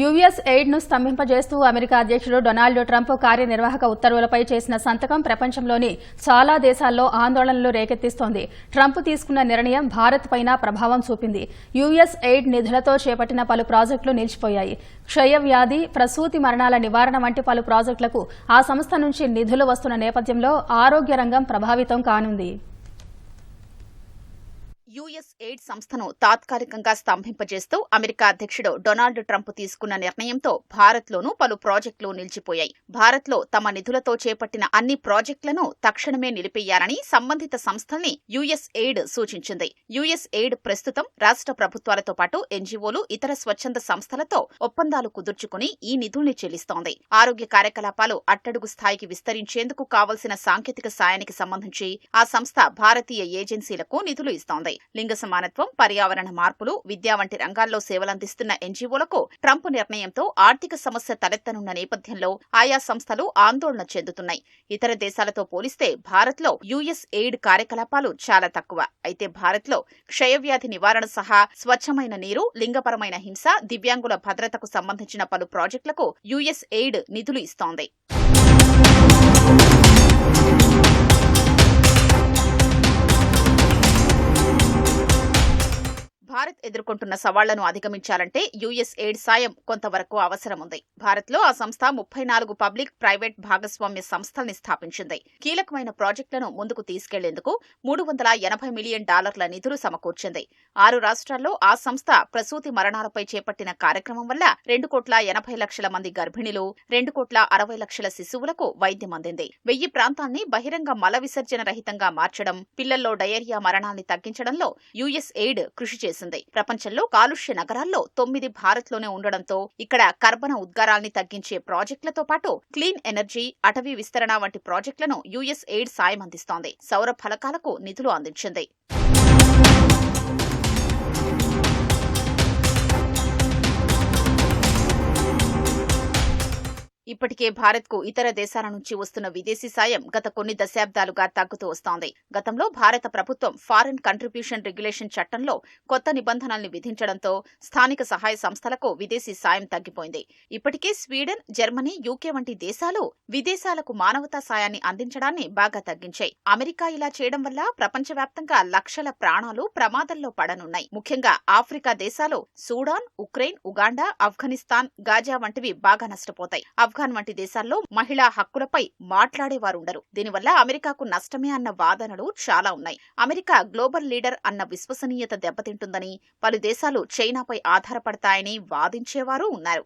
US ఎయిడ్ను స్తంభింపజేస్తూ America అధ్యక్షుడు డొనాల్డ్ ట్రంప్ కార్యనిర్వాహక ఉత్తర్వులపై చేసిన సంతకం ప్రపంచంలోని చాలా దేశాల్లో ఆందోళనలు రేకెత్తిస్తోంది. ట్రంప్ తీసుకున్న నిర్ణయం భారత్ పైన ప్రభావం చూపింది. యుఎస్ ఎయిడ్ నిధులతో చేపట్టిన పలు ప్రాజెక్టులు నిలిచిపోయాయి. క్షయవ్యాధి ప్రసూతి మరణాల నివారణ వంటి పలు ప్రాజెక్టులకు ఆ సంస్థ నుంచి నిధులు వస్తున్న నేపథ్యంలో ఆరోగ్య రంగం ప్రభావితం కానుంది. యుఎస్ ఎయిడ్ సంస్థను తాత్కాలికంగా స్తంభింపజేస్తూ అమెరికా అధ్యక్షుడు డొనాల్డ్ ట్రంప్ తీసుకున్న నిర్ణయంతో భారత్లోనూ పలు ప్రాజెక్టులు నిలిచిపోయాయి. భారత్లో తమ నిధులతో చేపట్టిన అన్ని ప్రాజెక్టులను తక్షణమే నిలిపేయాలని సంబంధిత సంస్థల్ని యుఎస్ ఎయిడ్ సూచించింది. యుఎస్ ఎయిడ్ ప్రస్తుతం రాష్ట్ర ప్రభుత్వాలతో పాటు ఎన్జీఓలు ఇతర స్వచ్ఛంద సంస్థలతో ఒప్పందాలు కుదుర్చుకుని ఈ నిధుల్ని చెల్లిస్తోంది. ఆరోగ్య కార్యకలాపాలు అట్టడుగు స్థాయికి విస్తరించేందుకు కావలసిన సాంకేతిక సాయానికి సంబంధించి ఆ సంస్థ భారతీయ ఏజెన్సీలకు నిధులు ఇస్తోంది. లింగ సమానత్వం పర్యావరణ మార్పులు విద్య వంటి రంగాల్లో సేవలందిస్తున్న ఎన్జీఓలకు ట్రంప్ నిర్ణయంతో ఆర్థిక సమస్య తలెత్తనున్న నేపథ్యంలో ఆయా సంస్థలు ఆందోళన చెందుతున్నాయి. ఇతర దేశాలతో పోలిస్తే భారత్లో యుఎస్ ఎయిడ్ కార్యకలాపాలు చాలా తక్కువ. అయితే భారత్లో క్షయవ్యాధి నివారణ సహా స్వచ్ఛమైన నీరు లింగపరమైన హింస దివ్యాంగుల భద్రతకు సంబంధించిన పలు ప్రాజెక్టులకు యుఎస్ ఎయిడ్ నిధులు ఇస్తోంది. భారత్ ఎదుర్కొంటున్న సవాళ్ళను అధిగమించాలంటే యుఎస్ ఎయిడ్ సాయం కొంతవరకు అవసరం ఉంది భారత్లో ఆ సంస్థ ముప్పై నాలుగు పబ్లిక్ ప్రైవేట్ భాగస్వామ్య సంస్థల్ని స్థాపించింది. కీలకమైన ప్రాజెక్టులను ముందుకు తీసుకెళ్ళేందుకు మూడు వందల ఎనభై మిలియన్ డాలర్ల నిధులు సమకూర్చింది. ఆరు రాష్ట్రాల్లో ఆ సంస్థ ప్రసూతి మరణాలపై చేపట్టిన కార్యక్రమం వల్ల రెండు కోట్ల ఎనభై లక్షల మంది గర్భిణులు రెండు కోట్ల అరవై లక్షల శిశువులకు వైద్యం అందింది. వెయ్యి ప్రాంతాన్ని బహిరంగ మల విసర్జన రహితంగా మార్చడం పిల్లల్లో డయేరియా మరణాన్ని తగ్గించడంలో యుఎస్ ఎయిడ్ కృషి చేసింది. ప్రపంచంలో కాలుష్య నగరాల్లో తొమ్మిది భారత్లోనే ఉండడంతో ఇక్కడ కర్బన ఉద్గారాల్ని తగ్గించే ప్రాజెక్టులతో పాటు క్లీన్ ఎనర్జీ అటవీ విస్తరణ వంటి ప్రాజెక్టులను యుఎస్ ఎయిడ్ సాయం అందిస్తోంది. సౌర ఫలకాలకు నిధులు అందించింది. ఇప్పటికే భారత్కు ఇతర దేశాల నుంచి వస్తున్న విదేశీ సాయం గత కొన్ని దశాబ్దాలుగా తగ్గుతూ వస్తోంది. గతంలో భారత ప్రభుత్వం ఫారెన్ కంట్రిబ్యూషన్ రెగ్యులేషన్ చట్టంలో కొత్త నిబంధనల్ని విధించడంతో స్థానిక సహాయ సంస్థలకు విదేశీ సాయం తగ్గిపోయింది. ఇప్పటికే స్వీడన్ జర్మనీ యూకే వంటి దేశాలు విదేశాలకు మానవతా సాయాన్ని అందించడాన్ని బాగా తగ్గించాయి. అమెరికా ఇలా చేయడం వల్ల ప్రపంచవ్యాప్తంగా లక్షల ప్రాణాలు ప్రమాదంలో పడనున్నాయి. ముఖ్యంగా ఆఫ్రికా దేశాలు Sudan Ukraine Uganda Afghanistan Gaza వంటివి బాగా నష్టపోతాయి. ఆఫ్ఘాన్ వంటి దేశాల్లో మహిళా హక్కులపై మాట్లాడేవారుండరు. దీనివల్ల అమెరికాకు నష్టమే అన్న వాదనలు చాలా ఉన్నాయి. అమెరికా గ్లోబల్ లీడర్ అన్న విశ్వసనీయత దెబ్బతింటుందని పలు దేశాలు చైనాపై ఆధారపడతాయని వాదించేవారు ఉన్నారు.